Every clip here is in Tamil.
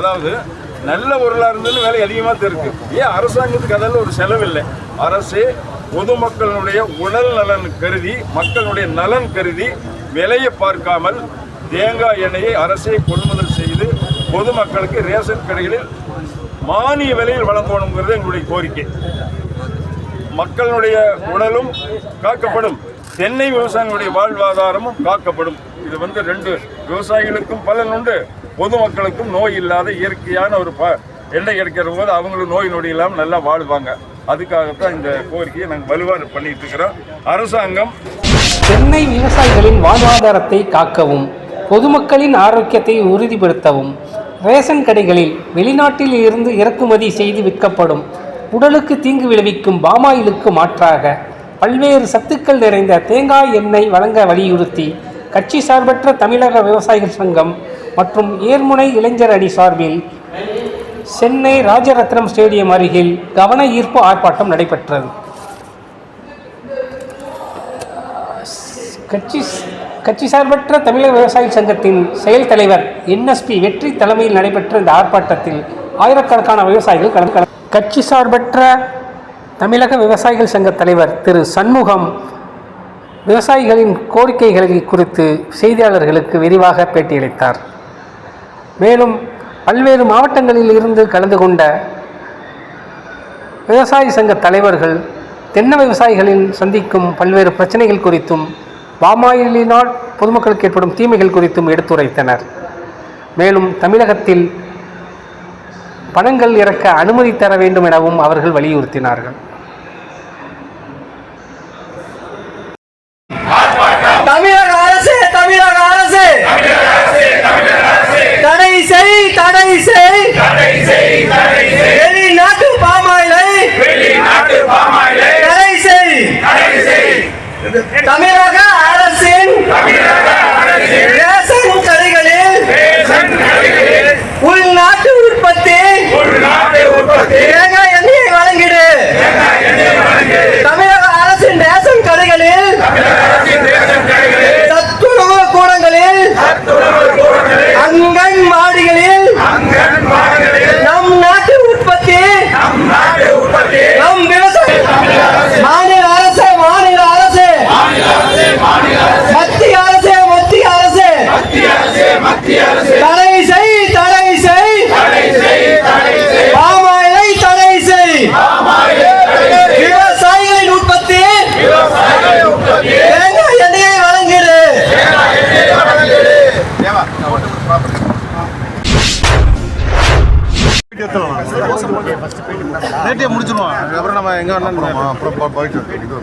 அதாவது நல்ல பொருளாக இருந்தாலும் விலை அதிகமாக தான் இருக்குது ஏன் அரசாங்கத்துக்கு அதெல்லாம் ஒரு செலவில்லை? அரசு பொதுமக்களுடைய உடல் நலன் கருதி மக்களுடைய நலன் கருதி விலையை பார்க்காமல் தேங்காய் எண்ணெயை அரசே கொள்முதல் செய்து பொதுமக்களுக்கு ரேஷன் கடைகளில் மானிய விலையில் வழங்கணுங்கிறது எங்களுடைய கோரிக்கை. மக்களுடைய உடலும் காக்கப்படும். தென்னை விவசாயிகளுடைய வாழ்வாதாரமும் காக்கப்படும். இது வந்து ரெண்டு விவசாயிகளுக்கும் பலன் உண்டு. பொதுமக்களுக்கும் நோய் இல்லாத இயற்கையான ஒரு ப எண்ணெய் கிடைக்கிற போது அவங்களும் நோய் நொடி இல்லாமல் நல்லா வாழ்வாங்க. அதுக்காகத்தான் இந்த கோரிக்கையை நாங்கள் வலுவாக பண்ணிட்டு இருக்கிறோம். அரசாங்கம் சென்னை விவசாயிகளின் வாழ்வாதாரத்தை காக்கவும் பொதுமக்களின் ஆரோக்கியத்தை உறுதிப்படுத்தவும் ரேஷன் கடைகளில் வெளிநாட்டில் இருந்து இறக்குமதி செய்து விற்கப்படும் உடலுக்கு தீங்கு விளைவிக்கும் பாமாயிலுக்கு மாற்றாக பல்வேறு சத்துக்கள் நிறைந்த தேங்காய் எண்ணெய் வழங்க வலியுறுத்தி கட்சி சார்பற்ற தமிழக விவசாயிகள் சங்கம் மற்றும் ஏர்முனை இளைஞர் அணி சார்பில் சென்னை ராஜரத்னம் ஸ்டேடியம் அருகில் கவன ஈர்ப்பு ஆர்ப்பாட்டம் நடைபெற்றது. கட்சி கட்சி சார்பற்ற தமிழக விவசாய சங்கத்தின் செயல் தலைவர் என்எஸ்பி வெற்றி தலைமையில் நடைபெற்ற இந்த ஆர்ப்பாட்டத்தில் ஆயிரக்கணக்கான விவசாயிகள் கலந்து கட்சி சார்பற்ற தமிழக விவசாயிகள் சங்க தலைவர் திரு சண்முகம் விவசாயிகளின் கோரிக்கைகளை குறித்து செய்தியாளர்களுக்கு விரிவாக பேட்டியளித்தார். மேலும் பல்வேறு மாவட்டங்களில் இருந்து கலந்து கொண்ட விவசாய சங்க தலைவர்கள் தென்னை விவசாயிகளில் சந்திக்கும் பல்வேறு பிரச்சனைகள் குறித்தும் பாமாயிலினால் பொதுமக்களுக்கு ஏற்படும் தீமைகள் குறித்தும் எடுத்துரைத்தனர். மேலும் தமிழகத்தில் பணங்கள் இறக்க அனுமதி தர வேண்டும் எனவும் அவர்கள் வலியுறுத்தினார்கள். Anyway. நேற்றே முடிச்சிருவோம். அதுக்கப்புறம் நம்ம எங்க வேணாலும் அப்புறம் போயிட்டு இது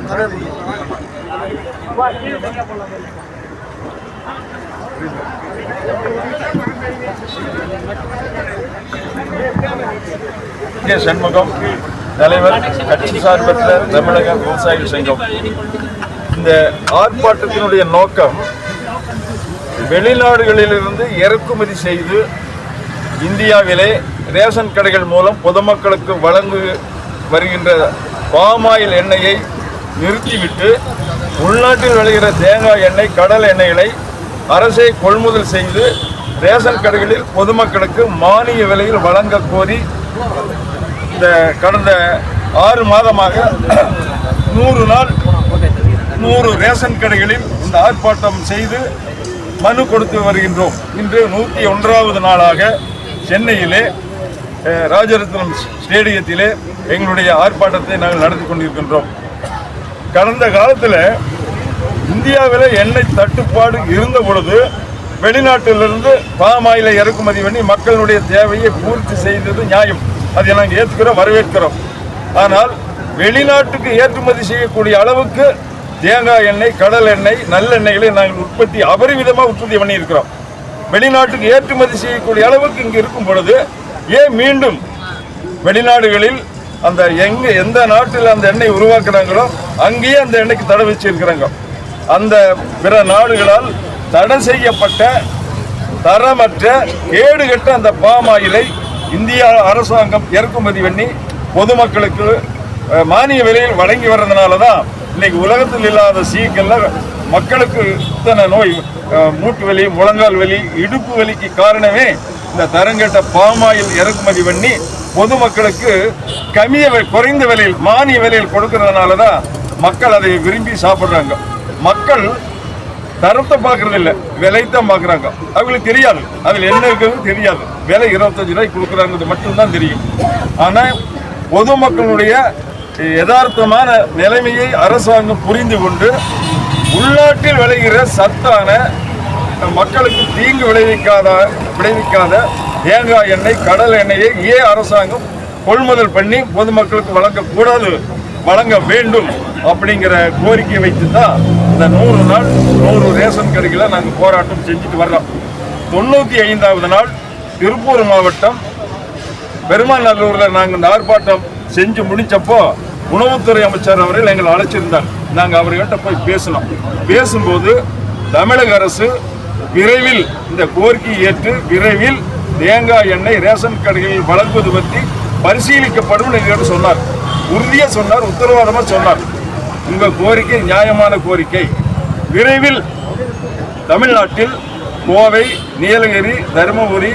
கே. சண்முகம் தலைவர் கட்சி சார்பற்ற தமிழக விவசாயிகள் சங்கம். இந்த ஆர்ப்பாட்டத்தினுடைய நோக்கம் வெளிநாடுகளிலிருந்து இறக்குமதி செய்து இந்தியாவிலே ரேஷன் கடைகள் மூலம் பொதுமக்களுக்கு வழங்கு வருகின்ற பாமாயில் எண்ணெயை நிறுத்திவிட்டு உள்நாட்டில் விளைகிற தேங்காய் எண்ணெய் கடல் எண்ணெய்களை அரசே கொள்முதல் செய்து ரேஷன் கடைகளில் பொதுமக்களுக்கு மானிய விலையில் வழங்க கோரி இந்த கடந்த ஆறு மாதமாக நூறு நாள் நூறு ரேஷன் கடைகளில் இந்த ஆர்ப்பாட்டம் செய்து மனு கொடுத்து வருகின்றோம். இன்று நூற்றி ஒன்றாவது நாளாக சென்னையிலே ராஜரத்னம் ஸ்டேடியத்திலே எங்களுடைய ஆர்ப்பாட்டத்தை நாங்கள் நடத்தி கொண்டிருக்கின்றோம். கடந்த காலத்தில் இந்தியாவில் எண்ணெய் தட்டுப்பாடு இருந்த பொழுது வெளிநாட்டிலிருந்து பாமாயில இறக்குமதி பண்ணி மக்களுடைய தேவையை பூர்த்தி செய்தது நியாயம். அதை நாங்கள் ஏற்றுக்கிறோம் வரவேற்கிறோம். ஆனால் வெளிநாட்டுக்கு ஏற்றுமதி செய்யக்கூடிய அளவுக்கு தேங்காய் எண்ணெய் கடல் எண்ணெய் நல்லெண்ணெய்களை நாங்கள் உற்பத்தி அபரிவிதமாக உற்பத்தி பண்ணியிருக்கிறோம். வெளிநாட்டுக்கு ஏற்றுமதி செய்யக்கூடிய அளவுக்கு இங்கே இருக்கும் பொழுது ஏன் மீண்டும் வெளிநாடுகளில் அந்த எங்க எந்த நாட்டில் அந்த எண்ணெய் உருவாக்குறாங்களோ அங்கேயே அந்த எண்ணெய்க்கு தடை வச்சிருக்கிறாங்க. அந்த பிற நாடுகளால் தடை செய்யப்பட்ட தரமற்ற கேடுகட்ட அந்த பாமாயிலை இந்தியா அரசாங்கம் இறக்குமதி பண்ணி பொதுமக்களுக்கு மானிய விலையில் வழங்கி வர்றதுனால தான் இன்னைக்கு உலகத்தில் இல்லாத சீக்கல்ல மக்களுக்கு இத்தனை நோய் மூட்டு வலி முழங்கால் வலி இடுப்பு வலிக்கு காரணமே இந்த தரங்கெட்ட பாமாயில் இறக்குமதி பண்ணி பொதுமக்களுக்கு கம்மிய குறைந்த விலையில் மானிய விலையில் கொடுக்கறதுனால தான் மக்கள் அதை விரும்பி சாப்பிட்றாங்க. மக்கள் தரத்தை பார்க்கறது இல்லை விலைத்தான் பார்க்குறாங்க. அவங்களுக்கு தெரியாது. அதில் என்ன இருக்கிறது தெரியாது. விலை இருபத்தஞ்சு ரூபாய் கொடுக்குறாங்கிறது மட்டும்தான் தெரியும். ஆனால் பொதுமக்களுடைய யதார்த்தமான நிலைமையை அரசாங்கம் புரிந்து கொண்டு உள்நாட்டில் விளைகிற சத்தான மக்களுக்கு தீங்கு விளைவிக்காத விளைவிக்காத தேங்காய் எண்ணெய் கடல் எண்ணெயை ஏன் அரசாங்கம் கொள்முதல் பண்ணி பொதுமக்களுக்கு வழங்கக்கூடாது வழங்க வேண்டும் அப்படிங்கிற கோரிக்கை வைத்து தான் இந்த நூறு நாள் நூறு ரேஷன் கடைகளை நாங்கள் போராட்டம் செஞ்சுட்டு வர்றோம். தொண்ணூற்றி ஐந்தாவது நாள் திருப்பூர் மாவட்டம் பெருமாநல்லூரில் நாங்கள் இந்த ஆர்ப்பாட்டம் செஞ்சு முடித்தப்போ உணவுத்துறை அமைச்சர் அவர்கள் எங்களை அழைச்சிருந்தார். நாங்கள் அவர்கிட்ட போய் பேசினோம். பேசும்போது தமிழக அரசு விரைவில் இந்த கோரிக்கையை ஏற்று விரைவில் தேங்காய் எண்ணெய் ரேஷன் கடைகளில் வழங்குவது பற்றி பரிசீலிக்கப்படும் என்று சொன்னார். உறுதியாக சொன்னார் உத்தரவாதமாக சொன்னார். உங்கள் கோரிக்கை நியாயமான கோரிக்கை. விரைவில் தமிழ்நாட்டில் கோவை நீலகிரி தருமபுரி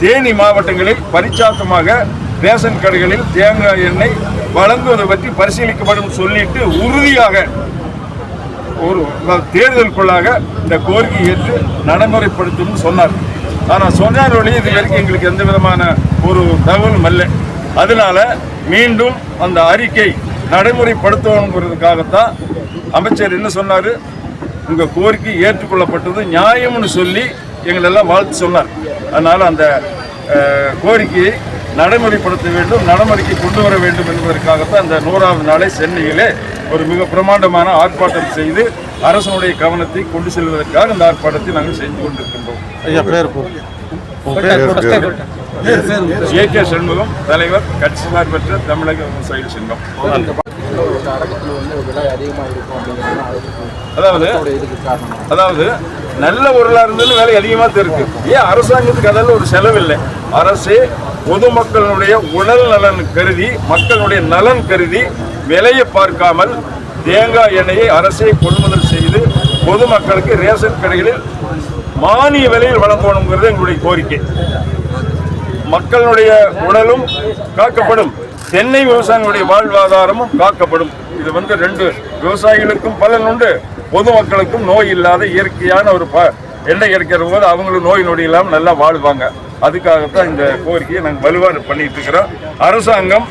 தேனி மாவட்டங்களில் பரிச்சாத்தமாக ரேஷன் கடைகளில் தேங்காய் எண்ணெய் வழங்குவது பற்றி பரிசீலிக்கப்படும் சொல்லிட்டு உறுதியாக ஒரு தேர்தலுக்குள்ளாக இந்த கோரிக்கை ஏற்று நடைமுறைப்படுத்தும் சொன்னார். ஆனால் சொன்னார் வழி இது வரைக்கும் எங்களுக்கு எந்த விதமான ஒரு தகவலும் இல்லை அதனால மீண்டும் அந்த அறிக்கை நடைமுறைப்படுத்தணுங்கிறதுக்காகத்தான் அமைச்சர் என்ன சொன்னார்? உங்கள் கோரிக்கை ஏற்றுக்கொள்ளப்பட்டது நியாயம்னு சொல்லி எங்களெல்லாம் வாழ்த்து சொன்னார். அதனால் அந்த கோரிக்கையை நடைமுறைப்படுத்த வேண்டும் நடைமுறைக்கு கொண்டு வர வேண்டும் என்பதற்காகத்தான் அந்த நூறாவது நாளை சென்னையிலே ஒரு மிக பிரமாண்டமான ஆர்ப்பாட்டம் செய்து அரசனுடைய கவனத்தை கொண்டு செல்வதற்காக இந்த ஆர்ப்பாட்டத்தை நாங்கள் செய்து கொண்டிருக்கின்றோம். ஏ. கே. சண்முகம் தலைவர் கட்சி சார்பற்ற தமிழக விவசாயிகள் சங்கம் அதாவது அதாவது நல்ல பொருளா இருந்தாலும் விலை அதிகமாக தான் இருக்கு. ஏன் அரசாங்கத்துக்கு அதெல்லாம் ஒரு செலவு இல்லை அரசே பொதுமக்களுடைய உடல் நலன் கருதி மக்களுடைய நலன் கருதி விலையை பார்க்காமல் தேங்காய் எண்ணெயை அரசே கொள்முதல் செய்து பொதுமக்களுக்கு ரேஷன் கடைகளில் மானிய விலையில் வழங்கணுங்கிறது எங்களுடைய கோரிக்கை. மக்களுடைய உடலும் காக்கப்படும். தென்னை விவசாயிகளுடைய வாழ்வாதாரமும் காக்கப்படும். இது வந்து ரெண்டு விவசாயிகளுக்கும் பலன் உண்டு. பொதுமக்களுக்கும் நோய் இல்லாத இயற்கையான ஒரு ப எண்ணெய் கிடைக்கிற போது அவங்களும் நோய் நொடி இல்லாமல் நல்லா வாழ்வாங்க. அதுக்காகத்தான் இந்த கோரிக்கையை நாங்கள் வலுவாக பண்ணிட்டு இருக்கிறோம். அரசாங்கம்